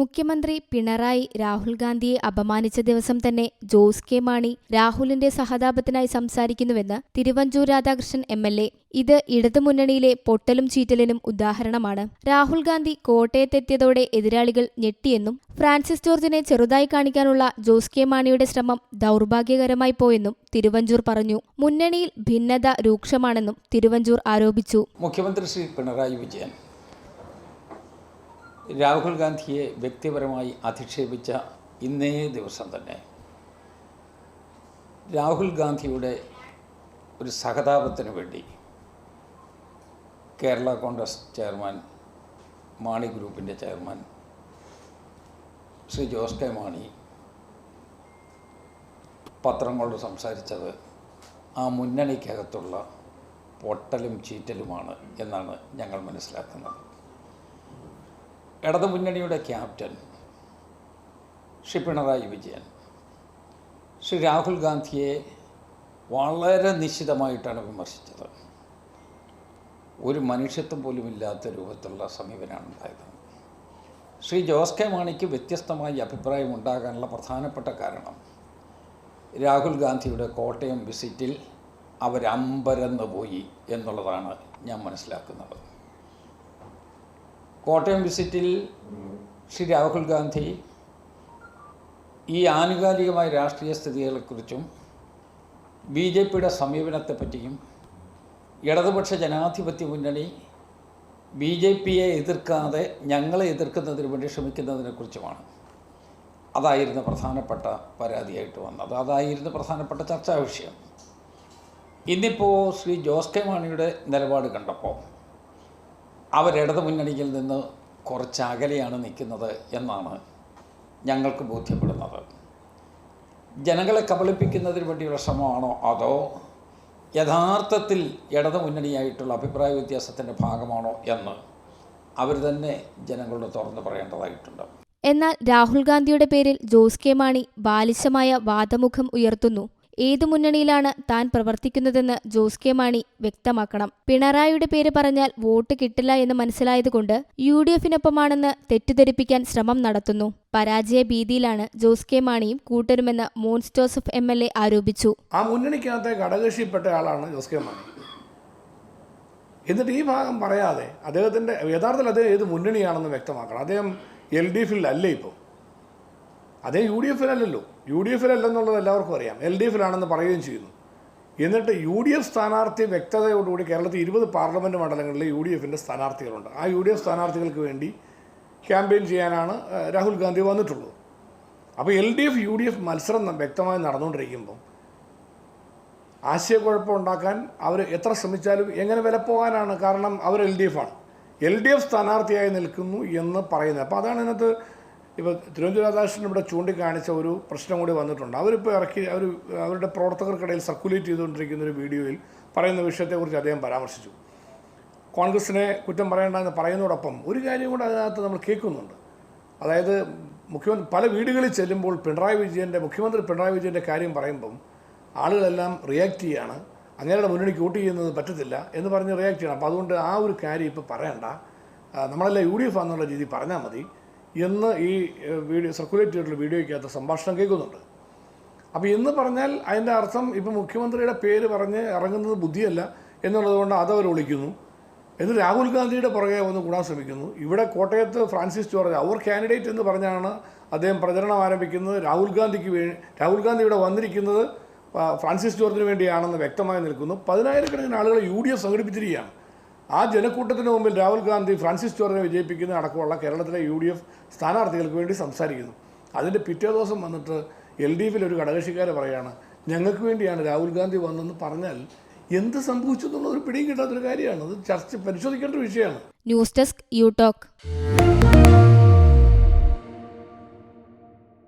മുഖ്യമന്ത്രി പിണറായി രാഹുൽ ഗാന്ധിയെ അപമാനിച്ച ദിവസം തന്നെ ജോസ് കെ മാണി രാഹുലിന്റെ സഹതാപത്തിനായി സംസാരിക്കുന്നുവെന്ന് Thiruvanchoor Radhakrishnan M L A. ഇത് ഇടതുമുന്നണിയിലെ പൊട്ടലും ചീറ്റലിനും ഉദാഹരണമാണ്. രാഹുൽ ഗാന്ധി കോട്ടയത്തെത്തിയതോടെ എതിരാളികൾ ഞെട്ടിയെന്നും ഫ്രാൻസിസ് ജോർജിനെ ചെറുതായി കാണിക്കാനുള്ള ജോസ് കെ മാണിയുടെ ശ്രമം ദൗർഭാഗ്യകരമായി പോയെന്നും തിരുവഞ്ചൂർ പറഞ്ഞു. മുന്നണിയിൽ ഭിന്നത രൂക്ഷമാണെന്നും തിരുവഞ്ചൂർ ആരോപിച്ചു. മുഖ്യമന്ത്രി ശ്രീ പിണറായി വിജയൻ രാഹുൽ ഗാന്ധിയെ വ്യക്തിപരമായി അധിക്ഷേപിച്ച ഇന്നേ ദിവസം തന്നെ രാഹുൽ ഗാന്ധിയുടെ ഒരു സഹതാപത്തിന് വേണ്ടി കേരള കോൺഗ്രസ് ചെയർമാൻ മാണി ഗ്രൂപ്പിന്റെ ചെയർമാൻ ശ്രീ ജോസ് കെ മാണി പത്രങ്ങളോട് സംസാരിച്ചത് ആ മുന്നണിക്കകത്തുള്ള പൊട്ടലും ചീറ്റലുമാണ് എന്നാണ് ഞങ്ങൾ മനസ്സിലാക്കുന്നത്. ഇടതുമുന്നണിയുടെ ക്യാപ്റ്റൻ ശ്രീ പിണറായി വിജയൻ. ശ്രീ രാഹുൽ ഗാന്ധിയെ വളരെ നിശ്ചിതമായിട്ടാണ് വിമർശിച്ചത്. ഒരു മനുഷ്യത്വം പോലും ഇല്ലാത്ത രൂപത്തിലുള്ള സമീപനമാണ് ഉണ്ടായത് ശ്രീ ജോസ് കെ മാണിക്ക് വ്യത്യസ്തമായി അഭിപ്രായം ഉണ്ടാകാനുള്ള പ്രധാനപ്പെട്ട കാരണം രാഹുൽ ഗാന്ധിയുടെ കോട്ടയം വിസിറ്റിൽ അവരമ്പരന്ന് പോയി എന്നുള്ളതാണ് ഞാൻ മനസ്സിലാക്കുന്നത്. കോട്ടയം വിസിറ്റിൽ ശ്രീ രാഹുൽ ഗാന്ധി ഈ ആനുകാലികമായ രാഷ്ട്രീയ സ്ഥിതികളെക്കുറിച്ചും ബി ജെ പിയുടെ സമീപനത്തെപ്പറ്റിയും ഇടതുപക്ഷ ജനാധിപത്യ മുന്നണി ബി ജെ പിയെ എതിർക്കാതെ ഞങ്ങളെ എതിർക്കുന്നതിന് വേണ്ടി ശ്രമിക്കുന്നതിനെക്കുറിച്ചുമാണ്. അതായിരുന്നു പ്രധാനപ്പെട്ട പരാതിയായിട്ട് വന്നത്. അതായിരുന്നു പ്രധാനപ്പെട്ട ചർച്ചാ വിഷയം. ഇന്നിപ്പോൾ ശ്രീ ജോസ് കെ മാണിയുടെ നിലപാട് കണ്ടപ്പോൾ അവരിടതു മുന്നണിയിൽ നിന്ന് കുറച്ച് അകലെയാണ് നിൽക്കുന്നത് എന്നാണ് ഞങ്ങൾക്ക് ബോധ്യപ്പെടുന്നത്. ജനങ്ങളെ കബളിപ്പിക്കുന്നതിന് വേണ്ടിയുള്ള ശ്രമമാണോ അതോ യഥാർത്ഥത്തിൽ ഇടത് മുന്നണിയായിട്ടുള്ള അഭിപ്രായ വ്യത്യാസത്തിന്റെ ഭാഗമാണോ എന്ന് അവർ തന്നെ ജനങ്ങളോട് തുറന്നു പറയേണ്ടതായിട്ടുണ്ട്. എന്നാൽ രാഹുൽ ഗാന്ധിയുടെ പേരിൽ ജോസ് കെ മാണി ബാലിശമായ വാദമുഖം ഉയർത്തുന്നു. ഏതു മുന്നണിയിലാണ് താൻ പ്രവർത്തിക്കുന്നതെന്ന് ജോസ് കെ മാണി വ്യക്തമാക്കണം. പിണറായിയുടെ പേര് പറഞ്ഞാൽ വോട്ട് കിട്ടില്ല എന്ന് മനസ്സിലായതുകൊണ്ട് യു ഡി എഫിനൊപ്പമാണെന്ന് തെറ്റിദ്ധരിപ്പിക്കാൻ ശ്രമം നടത്തുന്നു. പരാജയ ഭീതിയിലാണ് ജോസ് കെ മാണിയും കൂട്ടരുമെന്ന് Mons Joseph M L A ആരോപിച്ചു. ആ മുന്നണിക്കകത്തെ ഘടകക്ഷിപ്പെട്ട ആളാണ് ജോസ് കെ മാണി. എന്നിട്ട് ഈ ഭാഗം പറയാതെ അദ്ദേഹത്തിന്റെ യഥാർത്ഥത്തിൽ അദ്ദേഹം ഏത് മുന്നണിയാണെന്ന് വ്യക്തമാക്കണം. അദ്ദേഹം എൽ ഡി എഫിൽ അല്ലേ ഇപ്പോൾ അദ്ദേഹം യു ഡി എഫിലല്ലല്ലോ യു ഡി എഫിലല്ലെന്നുള്ളത് എല്ലാവർക്കും അറിയാം. എൽ ഡി എഫിലാണെന്ന് പറയുകയും ചെയ്യുന്നു. എന്നിട്ട് യു ഡി എഫ് സ്ഥാനാർത്ഥി വ്യക്തതയോടുകൂടി കേരളത്തിൽ ഇരുപത് പാർലമെന്റ് മണ്ഡലങ്ങളിൽ യു ഡി എഫിന്റെ സ്ഥാനാർത്ഥികളുണ്ട്. ആ യു ഡി എഫ് സ്ഥാനാർത്ഥികൾക്ക് വേണ്ടി ക്യാമ്പയിൻ ചെയ്യാനാണ് രാഹുൽ ഗാന്ധി വന്നിട്ടുള്ളത്. അപ്പോൾ L D F U D F മത്സരം വ്യക്തമായി നടന്നുകൊണ്ടിരിക്കുമ്പം ആശയക്കുഴപ്പം ഉണ്ടാക്കാൻ അവർ എത്ര ശ്രമിച്ചാലും എങ്ങനെ വില പോകാനാണ് കാരണം അവർ എൽ ഡി എഫ് ആണ് എൽ ഡി എഫ് സ്ഥാനാർത്ഥിയായി നിൽക്കുന്നു എന്ന് പറയുന്നത്. അപ്പോൾ അതാണ് ഇതിനകത്ത് ഇപ്പോൾ തിരുവനന്തപുരം രാധാകൃഷ്ണൻ ഇവിടെ ചൂണ്ടിക്കാണിച്ച ഒരു പ്രശ്നം കൂടി വന്നിട്ടുണ്ട്. അവരിപ്പോൾ ഇറക്കി അവർ അവരുടെ പ്രവർത്തകർക്കിടയിൽ സർക്കുലേറ്റ് ചെയ്തുകൊണ്ടിരിക്കുന്ന ഒരു വീഡിയോയിൽ പറയുന്ന വിഷയത്തെക്കുറിച്ച് അദ്ദേഹം പരാമർശിച്ചു. കോൺഗ്രസിനെ കുറ്റം പറയേണ്ടെന്ന് പറയുന്നതോടൊപ്പം ഒരു കാര്യം കൂടെ അതിനകത്ത് നമ്മൾ കേൾക്കുന്നുണ്ട്. അതായത് മുഖ്യമന്ത്രി പല വീടുകളിൽ ചെല്ലുമ്പോൾ പിണറായി വിജയന്റെ മുഖ്യമന്ത്രി പിണറായി വിജയന്റെ കാര്യം പറയുമ്പം ആളുകളെല്ലാം റിയാക്ട് ചെയ്യാണ്. അങ്ങനെയുടെ മുന്നണിക്ക് വോട്ട് ചെയ്യുന്നത് പറ്റത്തില്ല എന്ന് പറഞ്ഞ് റിയാക്ട് ചെയ്യണം. അപ്പോൾ അതുകൊണ്ട് ആ ഒരു കാര്യം ഇപ്പോൾ പറയണ്ട. നമ്മളെല്ലാം യു ഡി എഫ് ആണെന്നുള്ള രീതി പറഞ്ഞാൽ മതി. എന്ന് ഈ വീഡിയോ സർക്കുലേറ്റ് ചെയ്തിട്ടുള്ള വീഡിയോയ്ക്കകത്ത് സംഭാഷണം കേൾക്കുന്നുണ്ട്. അപ്പോൾ എന്ന് പറഞ്ഞാൽ അതിന്റെ അർത്ഥം ഇപ്പോൾ മുഖ്യമന്ത്രിയുടെ പേര് പറഞ്ഞ് ഇറങ്ങുന്നത് ബുദ്ധിയല്ല എന്നുള്ളത് കൊണ്ട് അതവർ വിളിക്കുന്നു. എന്നിട്ട് രാഹുൽ ഗാന്ധിയുടെ പുറകെ ഒന്ന് കൂടാൻ ശ്രമിക്കുന്നു. ഇവിടെ കോട്ടയത്ത് ഫ്രാൻസിസ് ജോർജ് അവർ കാൻഡിഡേറ്റ് എന്ന് പറഞ്ഞാണ് അദ്ദേഹം പ്രചരണം ആരംഭിക്കുന്നത്. രാഹുൽ ഗാന്ധിക്ക് വേ രാഹുൽ ഗാന്ധി ഇവിടെ വന്നിരിക്കുന്നത് ഫ്രാൻസിസ് ജോർജിന് വേണ്ടിയാണെന്ന് വ്യക്തമായി നിൽക്കുന്നു. പതിനായിരക്കണക്കിന് ആളുകൾ യു ഡി എഫ് സംഘടിപ്പിച്ചിരിക്കുകയാണ്. ആ ജനക്കൂട്ടത്തിന് മുമ്പിൽ രാഹുൽ ഗാന്ധി ഫ്രാൻസിസ് ജോർജിനെ വിജയിപ്പിക്കുന്ന അടക്കമുള്ള കേരളത്തിലെ യു ഡി എഫ് സ്ഥാനാർത്ഥികൾക്ക് വേണ്ടി സംസാരിക്കുന്നു. അതിന്റെ പിറ്റേ ദിവസം വന്നിട്ട് എൽ ഡി എഫിൽ ഒരു ഘടകകക്ഷിക്കാർ പറയാണ് ഞങ്ങൾക്ക് വേണ്ടിയാണ് രാഹുൽ ഗാന്ധി വന്നതെന്ന് പറഞ്ഞാൽ എന്ത് സംഭവിച്ചു ഒരു പിടിയും കിട്ടാത്തൊരു കാര്യമാണ്. അത് ചർച്ച പരിശോധിക്കേണ്ട വിഷയമാണ്. News desk you talk.